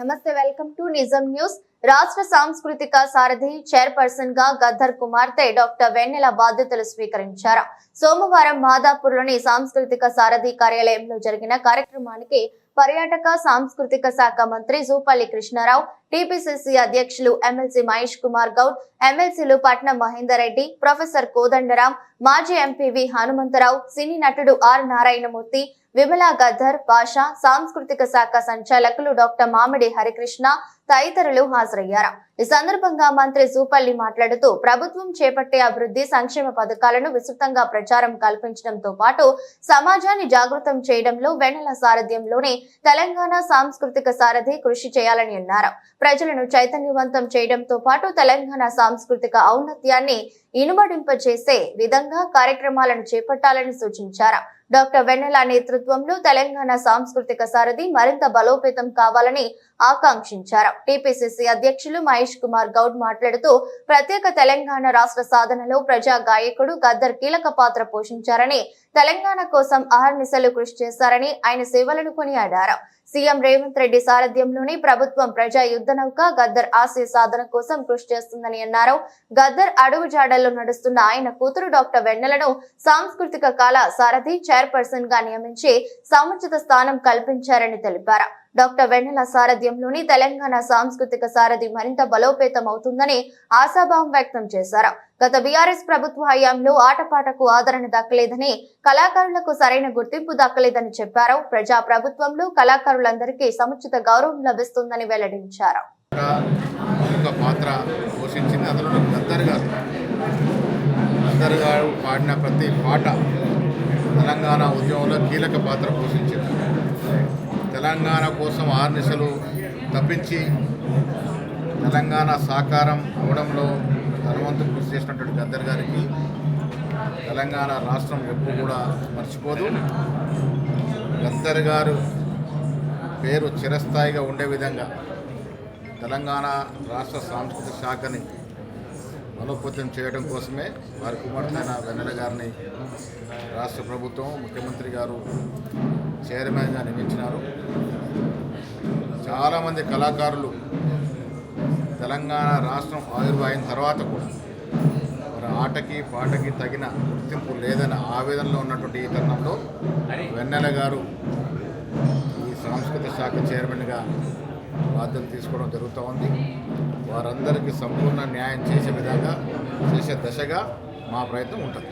నమస్తే welcome to నిజం news. రాష్ట్ర సాంస్కృతిక సారథి చైర్పర్సన్గా గద్దర్ కుమార్తె డాక్టర్ వెన్నెల బాధ్యతలు స్వీకరించారు. సోమవారం మాదాపూర్లోని సాంస్కృతిక సారథి కార్యాలయంలో జరిగిన కార్యక్రమానికి పర్యాటక సాంస్కృతిక శాఖ మంత్రి జూపల్లి కృష్ణారావు టిపిసిసి అధ్యక్షులు ఎమ్మెల్సీ మహేష్ కుమార్ గౌడ్ ఎమ్మెల్సీలు పట్నం మహేందర్ రెడ్డి ప్రొఫెసర్ కోదండరాం మాజీ ఎంపీవి హనుమంతరావు సినీ నటుడు ఆర్ నారాయణమూర్తి విమలా గద్దర్ భాష సాంస్కృతిక శాఖ సంచాలకులు డాక్టర్ మామిడి హరికృష్ణ తదితరులు హాజరయ్యారు. ఈ సందర్భంగా మంత్రి సూపల్లి మాట్లాడుతూ ప్రభుత్వం చేపట్టే అభివృద్ధి సంక్షేమ పథకాలను విస్తృతంగా ప్రచారం కల్పించడంతో పాటు సమాజాన్ని జాగృతం చేయడంలో వెన్నెల సారథ్యంలోనే తెలంగాణ సాంస్కృతిక సారథి కృషి చేయాలని అన్నారు. ప్రజలను చైతన్యవంతం చేయడంతో పాటు తెలంగాణ సాంస్కృతిక ఔన్నత్యాన్ని ఇనుమడింపజేసే విధంగా కార్యక్రమాలను చేపట్టాలని సూచించారు. డాక్టర్ వెన్నెల నేతృత్వంలో తెలంగాణ సాంస్కృతిక సారథి మరింత బలోపేతం కావాలని ఆకాంక్షించారు. టీపీసీసీ అధ్యక్షులు మహేష్ కుమార్ గౌడ్ మాట్లాడుతూ ప్రత్యేక తెలంగాణ రాష్ట్ర సాధనలో ప్రజా గాయకుడు గద్దర్ కీలక పాత్ర పోషించారని తెలంగాణ కోసం అహర్నిశలు కృషి చేశారని ఆయన సేవలను కొనియాడారు. సీఎం రేవంత్ రెడ్డి సారథ్యంలోని ప్రభుత్వం ప్రజా యుద్ధ నౌక గద్దర్ ఆశయ సాధన కోసం కృషి చేస్తుందని అన్నారు. గద్దర్ అడుగు జాడల్లో నడుస్తున్న ఆయన కూతురు డాక్టర్ వెన్నెలను సాంస్కృతిక కళ సారథి చైర్పర్సన్గా నియమించి సముచిత స్థానం కల్పించారని తెలిపారు. డాక్టర్ వెన్నెల సారథ్యంలోని తెలంగాణ సాంస్కృతిక సారథి మరింత బలోపేతం అవుతుందని ఆశాభావం వ్యక్తం చేశారు. గత బీఆర్ఎస్ ప్రభుత్వ హయాంలో ఆటపాటకు ఆదరణ దక్కలేదని కళాకారులకు సరైన గుర్తింపు దక్కలేదని చెప్పారు. ప్రజా ప్రభుత్వంలో కళాకారులందరికీ సముచిత గౌరవం లభిస్తుందని వెల్లడించారు. పాత్ర పోషించింది. అందులో గారు గారు పాడిన ప్రతి పాట తెలంగాణ ఉద్యమంలో కీలక పాత్ర పోషించింది. తెలంగాణ కోసం ఆర్నిశలు తప్పించి తెలంగాణ సాకారం అవడంలో ధనవంతు కృషి చేసినటువంటి గద్దర్ గారికి తెలంగాణ రాష్ట్రం ఎప్పుడు కూడా మర్చిపోదు. గద్దర్ గారు పేరు చిరస్థాయిగా ఉండే విధంగా తెలంగాణ రాష్ట్ర సాంస్కృతిక శాఖని బలోపేతం చేయడం కోసమే వారి కుమార్తెన వెన్నెల గారిని రాష్ట్ర ప్రభుత్వం ముఖ్యమంత్రి గారు చైర్మన్గా నియమించినారు. చాలామంది కళాకారులు తెలంగాణ రాష్ట్రం ఆవిర్భావం తర్వాత కూడా మరి ఆటకి పాటకి తగిన గుర్తింపు లేదని ఆవేదనలో ఉన్నటువంటి ఈ తరుణంలో వెన్నెల గారు ఈ సాంస్కృతిక శాఖ చైర్మన్గా బాధ్యత తీసుకోవడం జరుగుతూ ఉంది. వారందరికీ సంపూర్ణ న్యాయం చేసే విధంగా చేసే దశగా మా ప్రయత్నం ఉంటుంది.